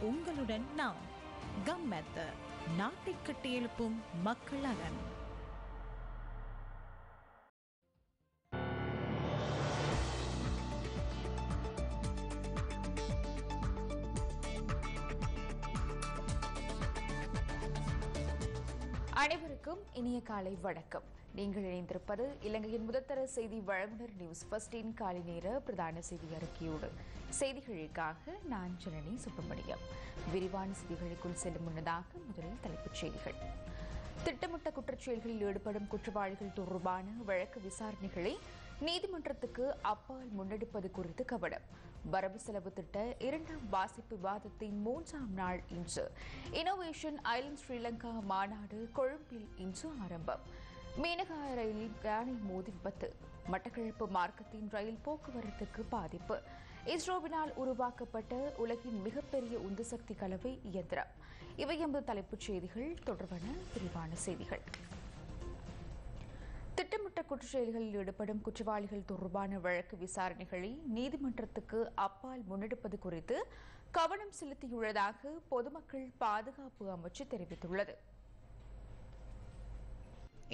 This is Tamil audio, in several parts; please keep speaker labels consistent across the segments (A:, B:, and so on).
A: உங்களுடன் நாம். கம்மெத்த நாட்டை கட்டியெழுப்பும் மக்கள் அரண்
B: காலை வணக்கம். நீங்கள் இணைந்திருப்பது இலங்கையின் முதல்தர செய்தி வழங்குனர் நியூஸ் ஃபர்ஸ்டின் காலை நேர பிரதான செய்தி அறிக்கையோடு. செய்திகளுக்காக நான் ஜனனி சுப்பிரமணியம். விரிவான செய்திகளுக்குள் செல்லும் முன்னதாக முதலில் தலைப்புச் செய்திகள். திட்டமிட்ட குற்றச்செயல்களில் ஈடுபடும் குற்றவாளிகள் தொடர்பான வழக்கு விசாரணைகளை நீதிமன்றத்துக்கு அப்பால் முன்னெடுப்பது குறித்து கவனம். வரவு செலவு திட்ட இரண்டாம் வாசிப்பு விவாதத்தின் மூன்றாம் நாள் இன்று. இனோவேஷன் ஐலண்ட் ஸ்ரீலங்கா மாநாடு கொழும்பில் இன்று ஆரம்பம். மீனகாய ரயிலில் யானை மோதி விபத்து. மட்டக்களப்பு மார்க்கத்தின் ரயில் போக்குவரத்துக்கு பாதிப்பு. இஸ்ரோவினால் உருவாக்கப்பட்ட உலகின் மிகப்பெரிய உந்துசக்தி கலவை இயந்திரம். இவை எமது தலைப்புச் செய்திகள். தொடர்பான விரிவான செய்திகள். திட்டமிட்ட குற்றச்செயல்களில் ஈடுபடும் குற்றவாளிகள் தொடர்பான வழக்கு விசாரணைகளை நீதிமன்றத்துக்கு அப்பால் முன்னெடுப்பது குறித்து கவனம் செலுத்தியுள்ளதாக பொதுமக்கள் பாதுகாப்பு அமைச்சு தெரிவித்துள்ளது.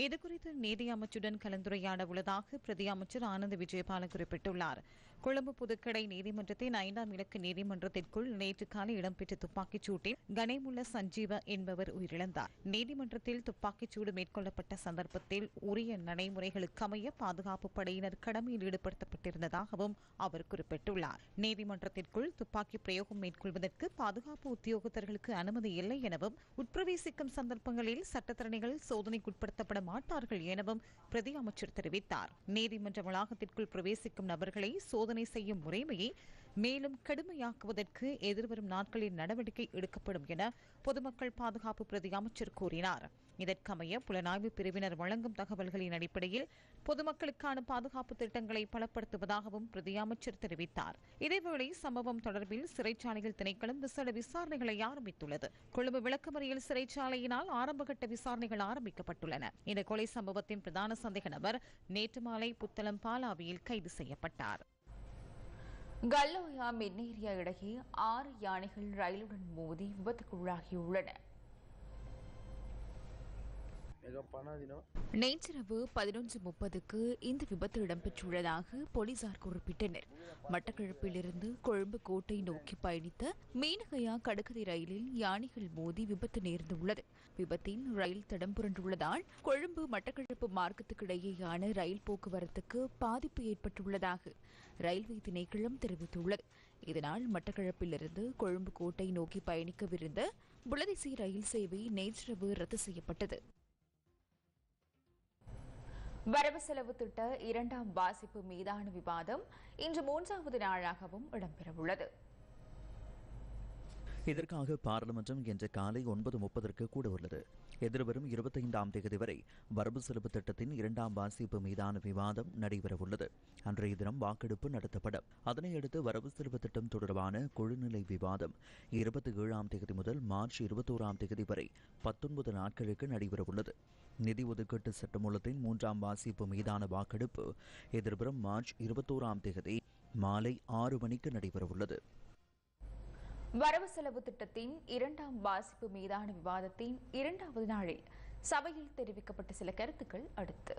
A: இதுகுறித்து நீதி அமைச்சுடன் கலந்துரையாட உள்ளதாக பிரதி அமைச்சர் ஆனந்த் விஜயபாலன் குறிப்பிட்டுள்ளார். கொழும்பு புதுக்கடை நீதிமன்றத்தின் ஐந்தாம் இலக்கு நீதிமன்றத்திற்குள் நேற்று காலை இடம்பெற்ற துப்பாக்கிச் சூட்டில் கனேமுல்ல சஞ்சீவ என்பவர் உயிரிழந்தார். நீதிமன்றத்தில் துப்பாக்கிச்சூடு மேற்கொள்ளப்பட்ட சந்தர்ப்பத்தில் உரிய நடைமுறைகளுக்கமைய பாதுகாப்பு படையினர் கடமையில் ஈடுபடுத்தப்பட்டிருந்ததாகவும் அவர் குறிப்பிட்டுள்ளார். நீதிமன்றத்திற்குள் துப்பாக்கி பிரயோகம் மேற்கொள்வதற்கு பாதுகாப்பு உத்தியோகத்தர்களுக்கு அனுமதி இல்லை எனவும் உட்பிரவேசிக்கும் சந்தர்ப்பங்களில் சட்டத்தரணிகள் சோதனைக்குட்படுத்தப்பட மாட்டார்கள் எனவும் பிரதி அமைச்சர் தெரிவித்தார். நீதிமன்ற வளாகத்திற்குள் பிரவேசிக்கும் நபர்களை சோதனை செய்யும் முறைமையை மேலும் கடுமையாக்குவதற்கு எதிர்வரும் நாட்களில் நடவடிக்கை எடுக்கப்படும் என பொதுமக்கள் பாதுகாப்பு பிரதி அமைச்சர் கூறினார். இதற்கமைய புலனாய்வு பிரிவினர் வழங்கும் தகவல்களின் அடிப்படையில் பொதுமக்களுக்கான பாதுகாப்பு திட்டங்களை பலப்படுத்துவதாகவும் பிரதி அமைச்சர் தெரிவித்தார். இதேவேளை சம்பவம் தொடர்பில் சிறைச்சாலைகள் திணைக்களம் விசேட விசாரணைகளை ஆரம்பித்துள்ளது. கொழும்பு விளக்கமறியல் சிறைச்சாலையினால் ஆரம்பகட்ட விசாரணைகள் ஆரம்பிக்கப்பட்டுள்ளன. இந்த கொலை சம்பவத்தின் பிரதான சந்தேக நபர் நேற்று மாலை புத்தளம் பாலாவியில் கைது செய்யப்பட்டார்.
B: கல்லோயா மின்னேரியா இடையே ஆறு யானைகள் ரயிலுடன் மோதி விபத்துக்குள்ளாகியுள்ளன. நேற்றிரவு பதினொன்று முப்பதுக்கு இந்த விபத்து இடம்பெற்றுள்ளதாக போலீசார் குறிப்பிட்டனர். மட்டக்களப்பிலிருந்து கொழும்பு கோட்டை நோக்கி பயணித்த மீனகையா கடுக்கதி ரயிலில் யானைகள் மோதி விபத்து நேர்ந்துள்ளது. விபத்தில் ரயில் தடம் புரண்டுள்ளதால் கொழும்பு மட்டக்களப்பு மார்க்கத்துக்கிடையேயான ரயில் போக்குவரத்துக்கு பாதிப்பு ஏற்பட்டுள்ளதாக ரயில்வே திணைக்களம் தெரிவித்துள்ளது. இதனால் மட்டக்களப்பிலிருந்து கொழும்பு கோட்டை நோக்கி பயணிக்கவிருந்த புலதிசி ரயில் சேவை நேற்றிரவு ரத்து செய்யப்பட்டது. வரவு செலவு திட்ட இரண்டாம் வாசிப்பு மீதான விவாதம் இன்று மூன்றாவது நாளாகவும் இடம்பெறவுள்ளது.
C: இதற்காக பாராளுமன்றம் இன்று காலை ஒன்பது முப்பதற்கு கூட உள்ளது. எதிர்வரும் இருபத்தைந்தாம் தேதி வரை வரவு செலவு திட்டத்தின் இரண்டாம் வாசிப்பு மீதான விவாதம் நடைபெறவுள்ளது அன்றைய தினம் வாக்கெடுப்பு நடத்தப்படும். அதனையடுத்து வரவு செலவு திட்டம் தொடர்பான குழுநிலை விவாதம் இருபத்தி ஏழாம் தேதி முதல் மார்ச் இருபத்தோராம் தேதி வரை பத்தொன்பது நாட்களுக்கு நடைபெறவுள்ளது நிதி ஒதுக்கீட்டு சட்டமூலத்தின் மூன்றாம் வாசிப்பு மீதான வாக்கெடுப்பு எதிர்வரும் மார்ச் இருபத்தோராம் தேதி மாலை ஆறு மணிக்கு நடைபெறவுள்ளது
B: வரவு செலவு திட்டத்தின் இரண்டாம் வாசிப்பு மீதான விவாதத்தின் இரண்டாவது நாளில் சபையில் தெரிவிக்கப்பட்ட சில கருத்துக்கள் அடுத்து.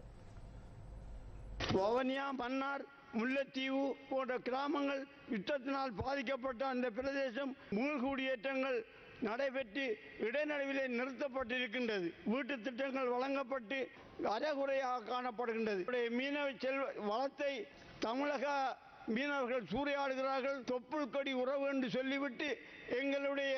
D: வவனியா மன்னார் முல்லைத்தீவு போன்ற கிராமங்கள் யுத்தத்தினால் பாதிக்கப்பட்ட அந்த பிரதேசம் மீள்குடியேற்றங்கள் நடைபெற்று இடைநடுவிலே நிறுத்தப்பட்டிருக்கின்றது. வீட்டு திட்டங்கள் வழங்கப்பட்டு அறகுறையாக காணப்படுகின்றது. மீனவ செல்வ வளத்தை தமிழக மீனவர்கள் சூறையாடுகிறார்கள். தொப்புள் கடி உறவு என்று சொல்லிவிட்டு எங்களுடைய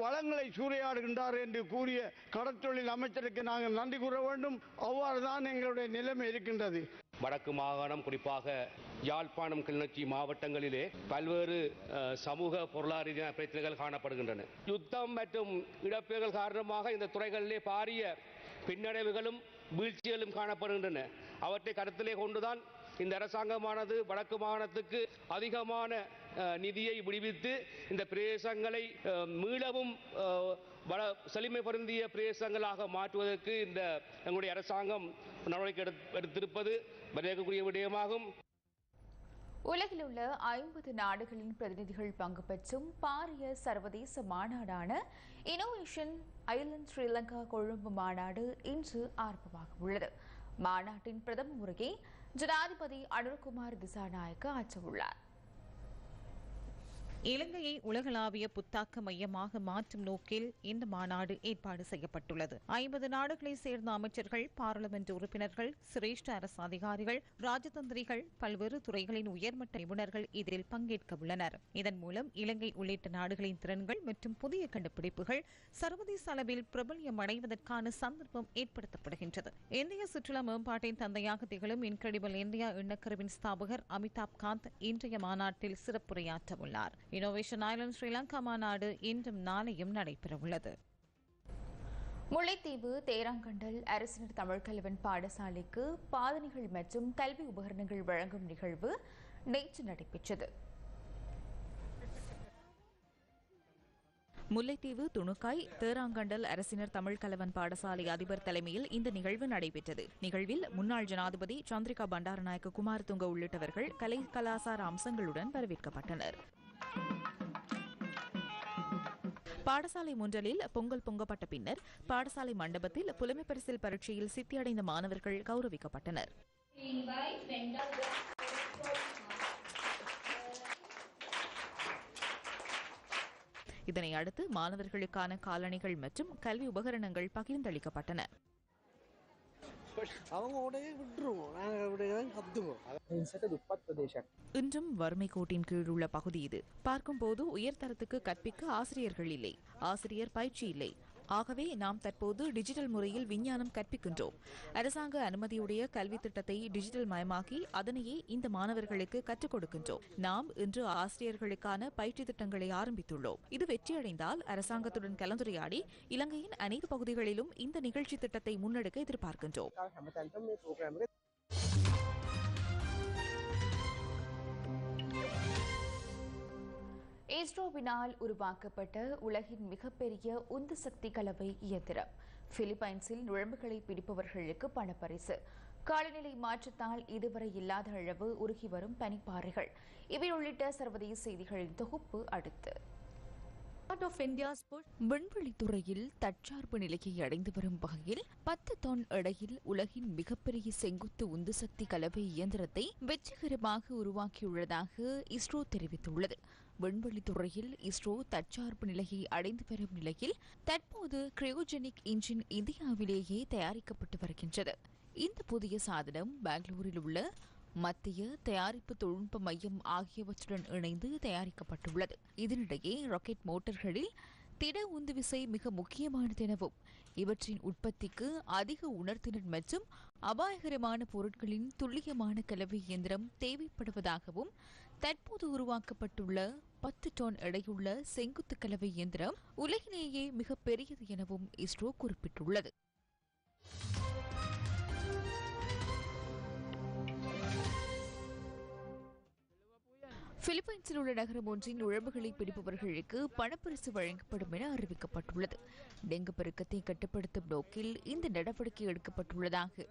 D: வளங்களை சூறையாடுகின்றார் என்று கூறிய கடற்தொழில் அமைச்சருக்கு நாங்கள் நன்றி கூற வேண்டும். அவ்வாறு தான் எங்களுடைய நிலைமை இருக்கின்றது.
E: வடக்கு மாகாணம் குறிப்பாக யாழ்ப்பாணம் கிளிநொச்சி மாவட்டங்களிலே பல்வேறு சமூக பொருளாதார ரீதியான பிரச்சனைகள் காணப்படுகின்றன. யுத்தம் மற்றும் இடப்பெயர்கள் காரணமாக இந்த துறைகளிலே பாரிய பின்னடைவுகளும் வீழ்ச்சிகளும் காணப்படுகின்றன. அவற்றை கருத்திலே கொண்டுதான் இந்த அரசாங்கமானது வடக்கு மாகாணத்துக்கு அதிகமான அஹ், நிதியை விடுவித்து இந்த பிரதேசங்களை மீளவும் வள செழுமை பொருந்திய பிரதேசங்களாக மாற்றுவதற்கு இந்த எங்களுடைய அரசாங்கம் நடவடிக்கை எடுத்திருப்பது வரவேற்கக்கூடிய விடயமாகும்.
B: உலகில் உள்ள ஐம்பது நாடுகளின் பிரதிநிதிகள் பங்கு பெற்றும் பாரிய சர்வதேச மாநாடான இனோவேஷன் ஐலண்ட் ஸ்ரீலங்கா கொழும்பு மாநாடு இன்று ஆரம்பமாக உள்ளது மாநாட்டின் பிரதம உரையை ஜனாதிபதி அனுர்குமார் திசாநாயக்க ஆற்றவுள்ளார்
A: இலங்கையை உலகளாவிய புத்தாக்க மையமாக மாற்றும் நோக்கில் இந்த மாநாடு ஏற்பாடு செய்யப்பட்டுள்ளது. ஐம்பது நாடுகளைச் சேர்ந்த அமைச்சர்கள் பாராளுமன்ற உறுப்பினர்கள் சிரேஷ்ட அரசு அதிகாரிகள் ராஜதந்திரிகள் பல்வேறு துறைகளின் உயர்மட்ட நிபுணர்கள் இதில் பங்கேற்க உள்ளனர். இதன் மூலம் இலங்கை உள்ளிட்ட நாடுகளின் திறன்கள் மற்றும் புதிய கண்டுபிடிப்புகள் சர்வதேச அளவில் பிரபல்யம் அடைவதற்கான சந்தர்ப்பம் ஏற்படுத்தப்படுகின்றது. இந்திய சுற்றுலா மேம்பாட்டின் தந்தையாக திகழும் இன்கிரெடிபிள் இந்தியா எண்ணக்கருவின் ஸ்தாபகர் அமிதாப் காந்த் இன்றைய மாநாட்டில் சிறப்புரையாற்ற உள்ளார் இனோவேஷன் ஐலண்ட் ஸ்ரீலங்கா மாநாடு இன்றும் நாளையும் நடைபெறவுள்ளது.
B: முல்லைத்தீவு தேராங்கண்டல் அரசினர் தமிழ்கல்வன் பாடசாலைக்கு பாதணிகள் மற்றும் கல்வி உபகரணங்கள் வழங்கும் நிகழ்வு நேற்று நடைபெற்றது.
F: முல்லைத்தீவு துணுக்காய் தேராங்கண்டல் அரசினர் தமிழ் கலவன் பாடசாலை அதிபர் தலைமையில் இந்த நிகழ்வு நடைபெற்றது. நிகழ்வில் முன்னாள் ஜனாதிபதி சந்திரிகா பண்டாரநாயக்க குமாரதுங்க உள்ளிட்டவர்கள் கலை கலாசார அம்சங்களுடன் வரவேற்கப்பட்டனர். பாடசாலை முன்றலில் பொங்கல் பொங்கப்பட்ட பின்னர் பாடசாலை மண்டபத்தில் புலமை பரிசில் பரீட்சையில் சித்தியடைந்த மாணவர்கள் கௌரவிக்கப்பட்டனர். இதனை அடுத்து மாணவர்களுக்கான காலணிகள் மற்றும் கல்வி உபகரணங்கள் பகிர்ந்தளிக்கப்பட்டன.
G: அவங்க உடைய விட்டுருவோம்
F: இன்றும் வறுமை கோட்டின் கீழ் உள்ள பகுதி இது. பார்க்கும் பார்க்கும்போது உயர்தரத்துக்கு கற்பிக்க ஆசிரியர்கள் இல்லை. ஆசிரியர் பயிற்சி இல்லை. ஆகவே நாம் தற்போது டிஜிட்டல் முறையில் விஞ்ஞானம் கற்பிக்கின்றோம். அரசாங்க அனுமதியுடைய கல்வி திட்டத்தை டிஜிட்டல் மயமாக்கி அதனையே இந்த மாணவர்களுக்கு கற்றுக் கொடுக்கின்றோம். நாம் இன்று ஆசிரியர்களுக்கான பயிற்சி திட்டங்களை ஆரம்பித்துள்ளோம். இது வெற்றியடைந்தால் அரசாங்கத்துடன் கலந்துரையாடி இலங்கையின் அனைத்து பகுதிகளிலும் இந்த நிகழ்ச்சி திட்டத்தை முன்னெடுக்க எதிர்பார்க்கின்றோம்.
B: இஸ்ரோவினால் உருவாக்கப்பட்ட உலகின் மிகப்பெரிய உந்து சக்தி கலவை இயந்திரம். பிலிப்பைன்ஸில் நுழம்புகளை பிடிப்பவர்களுக்கு பணப்பரிசு. காலநிலை மாற்றத்தால் இதுவரை இல்லாத அளவு உருகி வரும் பனிப்பாறைகள். இவை உள்ளிட்ட சர்வதேச செய்திகளின் தொகுப்பு அடுத்து. விண்வெளித்துறையில் தற்சார்பு நிலையை அடைந்து வரும் வகையில் பத்து தொன் எடையில் உலகின் மிகப்பெரிய செங்குத்து உந்து சக்தி கலவை இயந்திரத்தை வெற்றிகரமாக உருவாக்கியுள்ளதாக இஸ்ரோ தெரிவித்துள்ளது. விண்வெளித்துறையில் இஸ்ரோ தற்சார்பு நிலையை அடைந்து வரும் நிலையில் தற்போது கிரையோஜெனிக் இன்ஜின் இந்தியாவிலேயே தயாரிக்கப்பட்டு வருகின்றது. இந்த புதிய சாதனம் பெங்களூரில் உள்ள மத்திய தயாரிப்பு தொழில்நுட்ப மையம் ஆகியவற்றுடன் இணைந்து தயாரிக்கப்பட்டுள்ளது. இதனிடையே ராக்கெட் மோட்டர்களில் திட உந்து விசை மிக முக்கியமானது எனவும் இவற்றின் உற்பத்திக்கு அதிக உணர்திறன் மற்றும் அபாயகரமான பொருட்களின் துல்லியமான கலவை இயந்திரம் தேவைப்படுவதாகவும் தற்போது உருவாக்கப்பட்டுள்ள பத்து டன் எடையுள்ள செங்குத்து கலவை இயந்திரம் உலகிலேயே மிக பெரியது எனவும் இஸ்ரோ குறிப்பிட்டுள்ளது. பிலிப்பைன்ஸில் உள்ள நகரம் ஒன்றின் நுழம்புகளை பிடிப்பவர்களுக்கு பணப்பரிசு வழங்கப்படும் என அறிவிக்கப்பட்டுள்ளது. டெங்கு பெருக்கத்தை கட்டுப்படுத்தும் நோக்கில் இந்த நடவடிக்கை எடுக்கப்பட்டுள்ளதாக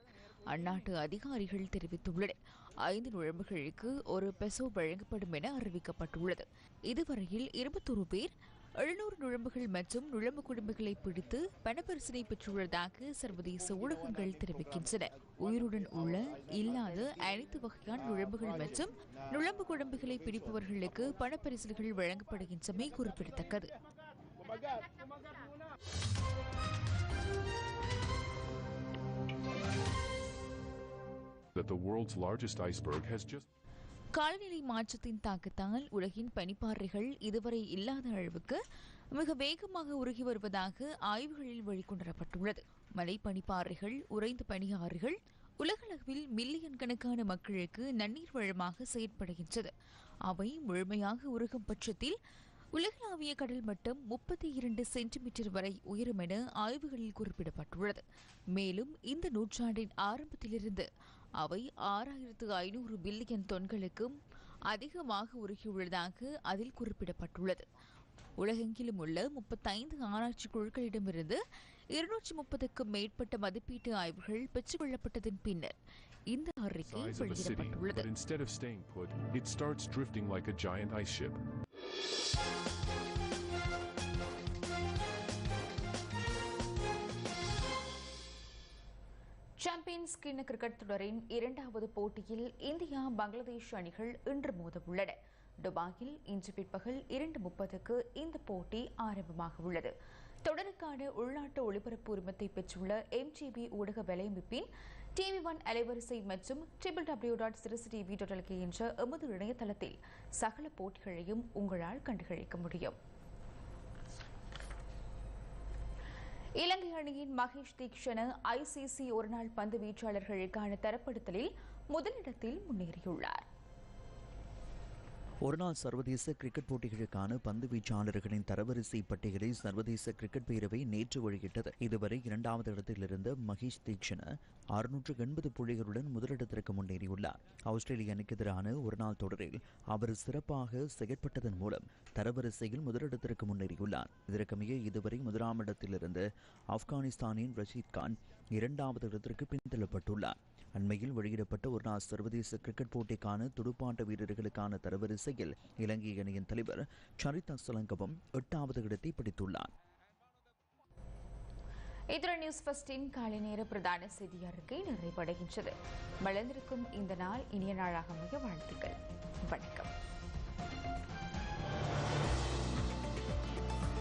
B: அந்நாட்டு அதிகாரிகள் தெரிவித்துள்ளனர். ஐந்து நுழைவுகளுக்கு ஒரு பெசோ வழங்கப்படும் என அறிவிக்கப்பட்டுள்ளது. இதுவரையில் இருபத்தொரு பேர் எழுநூறு நுழம்புகள் மற்றும் நுழம்பு குடும்பங்களை பிடித்து பணப்பரிசனை பெற்றுள்ளதாக சர்வதேச ஊடகங்கள் தெரிவிக்கின்றன. உயிருடன் உள்ள இல்லாத அனைத்து வகையான நுழம்புகள் மற்றும் நுழம்பு குடும்பங்களை பிடிப்பவர்களுக்கு பணப்பரிசல்கள் வழங்கப்படுகின்றமை குறிப்பிடத்தக்கது.
H: That the world's largest iceberg has just
B: காலநிலை மாற்றத்தின் தாக்கத்தால் உலகின் பனிப்பாறைகள் இதுவரை இல்லாத அளவுக்கு மிக வேகமாக உருகி வருவதாக ஆய்வுகளில் வெளிக்கொணரப்பட்டுள்ளது மலை பனிப்பாறைகள் உறைந்த பனியாறுகள் உலகளவில் மில்லியன் கணக்கான மக்களுக்கு நன்னீர் வளமாக செயற்படுகின்றது. அவை முழுமையாக உருகும் பட்சத்தில் உலகளாவிய கடல் மட்டம் முப்பத்தி இரண்டு சென்டிமீட்டர் வரை உயரும் என ஆய்வுகளில் குறிப்பிடப்பட்டுள்ளது. மேலும் இந்த நூற்றாண்டின் ஆரம்பத்திலிருந்து அவை ஆறாயிரத்து ஐநூறு பில்லியன் தொன்களுக்கும் அதிகமாக உருகியுள்ளதாக அதில் குறிப்பிடப்பட்டுள்ளது.
F: உலகெங்கிலும் உள்ள முப்பத்தைந்து ஆராய்ச்சி குழுக்களிடமிருந்து இருநூற்றி முப்பதுக்கும் மேற்பட்ட மதிப்பீட்டு ஆய்வுகள் பெற்றுக்கொள்ளப்பட்டதன் பின்னர் இந்த அறிக்கை வெளியிடப்பட்டுள்ளது.
B: சாம்பியன்ஸ் கிண்ண கிரிக்கெட் தொடரின் இரண்டாவது போட்டியில் இந்தியா பங்களாதேஷ் அணிகள் இன்று மோதவுள்ளன. உள்ளன துபாயில் இன்று பிற்பகல் இரண்டு முப்பதுக்கு இந்த போட்டி ஆரம்பமாக உள்ளது. தொடருக்கான உள்நாட்டு ஒளிபரப்பு உரிமத்தை பெற்றுள்ள எம்ஜிபி ஊடக வலையமைப்பின் டிவி ஒன் அலைவரிசை மற்றும் triple W dot Sirasa TV dot என்ற எமது இணையதளத்தில் சகல போட்டிகளையும் உங்களால் கண்டுகளிக்க முடியும். இலங்கை அணியின் மகேஷ் தீக்ஷண ஐசிசி ஒருநாள் பந்து வீச்சாளர்களுக்கான தரப்படுத்தலில் முதலிடத்தில் முன்னேறியுள்ளார்.
C: ஒருநாள் சர்வதேச கிரிக்கெட் போட்டிகளுக்கான பந்து வீச்சாளர்களின் தரவரிசை பட்டியலை சர்வதேச கிரிக்கெட் பேரவை நேற்று வெளியிட்டது. இதுவரை இரண்டாவது இடத்தில் இருந்த மகேஷ் தீக்ஷண அறுநூற்று எண்பது புள்ளிகளுடன் முதலிடத்திற்கு முன்னேறியுள்ளார். ஆஸ்திரேலிய அணிக்கு எதிரான ஒருநாள் தொடரில் அவர் சிறப்பாக செயற்பட்டதன் மூலம் தரவரிசையில் முதலிடத்திற்கு முன்னேறியுள்ளார். இதற்கமைய இதுவரை முதலாம் இடத்திலிருந்து ஆப்கானிஸ்தானின் ரஷீத் கான் இரண்டாவது இடத்திற்கு பின்தள்ளப்பட்டுள்ளார் அண்மையில் வெளியிடப்பட்ட ஒருநாள் சர்வதேச கிரிக்கெட் போட்டிக்கான துடுப்பாட்ட வீரர்களுக்கான தரவரிசையில் இலங்கை அணியின் தலைவர் சரிதா அசலங்கவும் எட்டாவது இடத்தை பிடித்துள்ளார்.
B: இத்துடன் நியூஸ் ஃபர்ஸ்டின் காலை நேர பிரதான செய்தி அறிக்கை நிறைவடைகின்றது. வளர்ந்திருக்கும் இந்த நாள் இனிய நாளாக மிக வாழ்த்துக்கள். வணக்கம்.